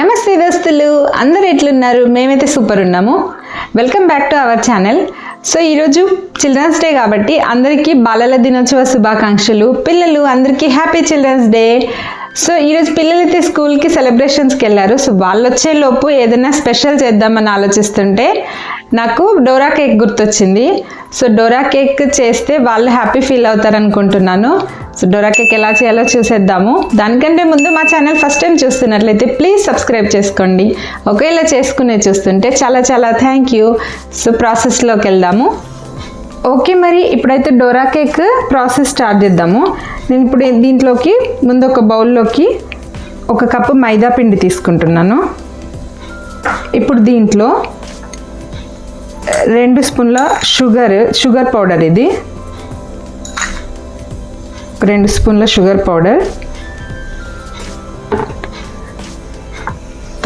నమస్తే దోస్తులు అందరు ఎట్లున్నారు? మేమైతే సూపర్ ఉన్నాము. Welcome back to our channel so ఈరోజు చిల్డ్రన్స్ డే కాబట్టి అందరికీ బాలల దినోత్సవ శుభాకాంక్షలు. పిల్లలు అందరికీ హ్యాపీ చిల్డ్రన్స్ డే సో ఈరోజు పిల్లలైతే స్కూల్కి సెలబ్రేషన్స్కి వెళ్ళారు. సో వాళ్ళు వచ్చేలోపు ఏదైనా స్పెషల్ చేద్దామని ఆలోచిస్తుంటే నాకు డోరా కేక్ గుర్తొచ్చింది. సో డోరా కేక్ చేస్తే వాళ్ళు హ్యాపీ ఫీల్ అవుతారు అనుకుంటున్నాను సో డోరా కేక్ ఎలా చేయాలో చూసేద్దాము. దానికంటే ముందు మా ఛానల్ ఫస్ట్ టైం చూస్తున్నట్లయితే ప్లీజ్ సబ్స్క్రైబ్ చేసుకోండి. ఒకవేళ చేసుకునే చూస్తుంటే చాలా చాలా థ్యాంక్ యూ. సో ప్రాసెస్లోకి వెళ్దాము. ఓకే మరి ఇప్పుడైతే డోరా కేక్ ప్రాసెస్ స్టార్ట్ చేద్దాము. నేను ఇప్పుడు దీంట్లోకి ముందు ఒక బౌల్లోకి ఒక కప్పు మైదా పిండి తీసుకుంటున్నాను. ఇప్పుడు దీంట్లో రెండు స్పూన్ల షుగర్ షుగర్ పౌడర్ ఇది. రెండు స్పూన్ల షుగర్ పౌడర్.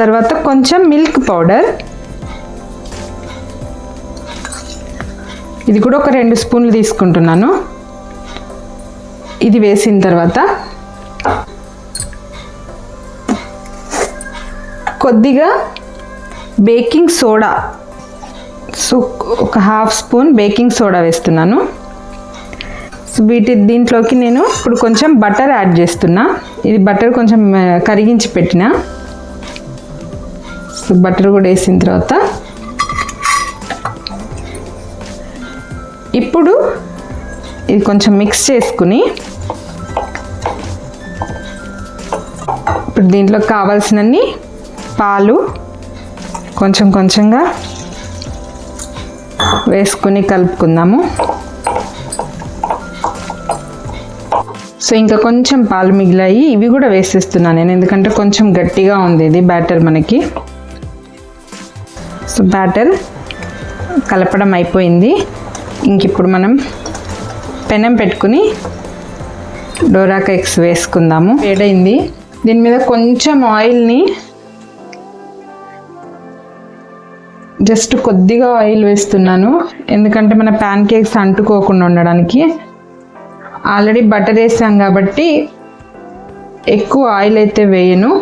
తర్వాత కొంచెం మిల్క్ పౌడర్. ఇది కూడా ఒక రెండు స్పూన్లు తీసుకుంటున్నాను. ఇది వేసిన తర్వాత కొద్దిగా బేకింగ్ సోడా సో ఒక హాఫ్ స్పూన్ బేకింగ్ సోడా వేస్తున్నాను. సో వీటి దీంట్లోకి నేను ఇప్పుడు కొంచెం బటర్ యాడ్ చేస్తున్నా. ఇది బటర్ కొంచెం కరిగించి పెట్టిన. సో బటర్ కూడా వేసిన తర్వాత ఇప్పుడు ఇది కొంచెం మిక్స్ చేసుకుని ఇప్పుడు దీంట్లో కావాల్సినన్ని పాలు కొంచెం కొంచెంగా వేసుకుని కలుపుకుందాము. సో ఇంకా కొంచెం పాలు మిగిలాయి ఇవి కూడా వేసేస్తున్నాను నేను ఎందుకంటే కొంచెం గట్టిగా ఉంది ఇది బ్యాటర్ మనకి. సో బ్యాటర్ కలపడం అయిపోయింది. ఇంక ఇప్పుడు మనం పెనం పెట్టుకుని డోరా కేక్స్ వేసుకుందాము. వేడైంది. దీని మీద కొంచెం ఆయిల్ని జస్ట్ కొద్దిగా ఆయిల్ వేస్తున్నాను. ఎందుకంటే మన ప్యాన్ కేక్స్ అంటుకోకుండా ఉండడానికి. ఆల్రెడీ బటర్ వేసాం కాబట్టి ఎక్కువ ఆయిల్ అయితే వేయను.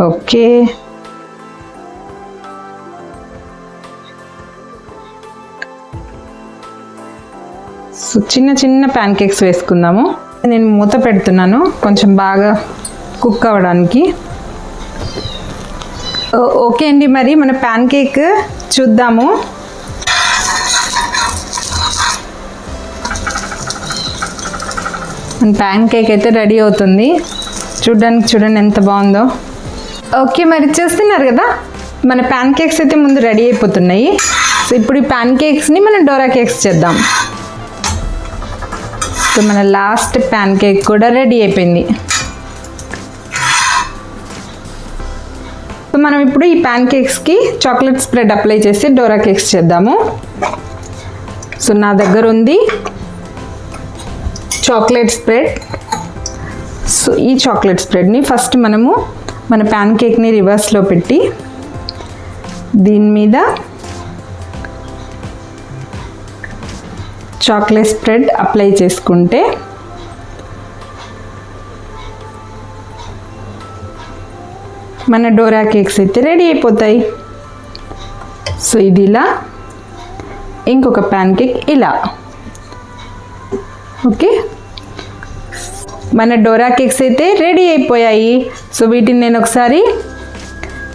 ఓకే. సో చిన్న చిన్న ప్యాన్ కేక్స్ వేసుకుందాము. నేను మూత పెడుతున్నాను. కొంచెం బాగా కుక్ అవ్వడానికి. ఓ- ఓకే అండి. మరి మన ప్యాన్ కేక్ చూద్దాము. మన ప్యాన్ కేక్ అయితే రెడీ అవుతుంది. చూడడానికి చూడండి ఎంత బాగుందో. ఓకే మరి చేస్తున్నారు కదా? మన ప్యాన్ కేక్స్ అయితే ముందు రెడీ అయిపోతున్నాయి. సో ఇప్పుడు ఈ ప్యాన్ కేక్స్ని మనం డోరా కేక్స్ చేద్దాం. సో మన లాస్ట్ ప్యాన్ కేక్ కూడా రెడీ అయిపోయింది. సో మనం ఇప్పుడు ఈ ప్యాన్ కేక్స్కి చాక్లెట్ స్ప్రెడ్ అప్లై చేసి డోరా కేక్స్ చేద్దాము. సో నా దగ్గర ఉంది చాక్లెట్ స్ప్రెడ్ సో ఈ చాక్లెట్ స్ప్రెడ్ని ఫస్ట్ మనము మన ప్యాన్ కేక్ని రివర్స్లో పెట్టి దీని మీద చాక్లెట్ స్ప్రెడ్ అప్లై చేసుకుంటే మన డోరా కేక్స్ అయితే రెడీ అయిపోతాయి. సో ఇది ఇలా. ఇంకొక ప్యాన్ కేక్ ఇలా. ఓకే? మన డోరా కేక్స్ అయితే రెడీ అయిపోయాయి. సో వీటిని నేను ఒకసారి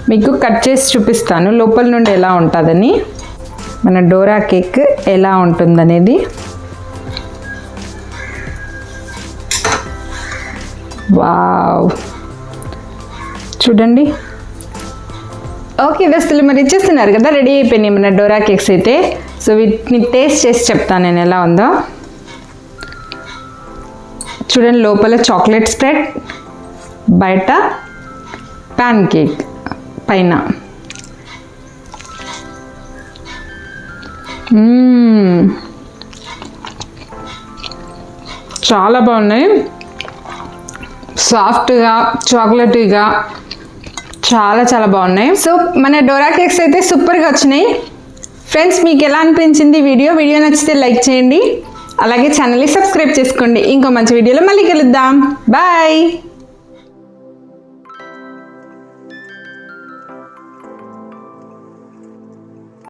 మీకు కట్ చేసి చూపిస్తాను. లోపల నుండి ఎలా ఉంటుందని. మన డోరా కేక్ ఎలా ఉంటుందనేది. వావ్! చూడండి. ఓకే దస్తులు మరి ఇచ్చేస్తున్నారు కదా రెడీ అయిపోయినాయి మన డోరా కేక్స్ అయితే. సో వీటిని టేస్ట్ చేసి చెప్తాను నేను ఎలా ఉందో. చూడండి లోపల చాక్లెట్ స్ప్రెడ్ బయట ప్యాన్ కేక్ పైన చాలా బాగున్నాయి. సాఫ్ట్గా చాక్లెటీగా చాలా చాలా బాగున్నాయి. సో మన డోరా కేక్స్ అయితే సూపర్గా వచ్చినాయి. ఫ్రెండ్స్ మీకు ఎలా అనిపించింది వీడియో? వీడియో నచ్చితే లైక్ చేయండి. అలాగే ఛానల్ని సబ్స్క్రైబ్ చేసుకోండి. ఇంకో మంచి వీడియోలో మళ్ళీ కలుద్దాం. బాయ్.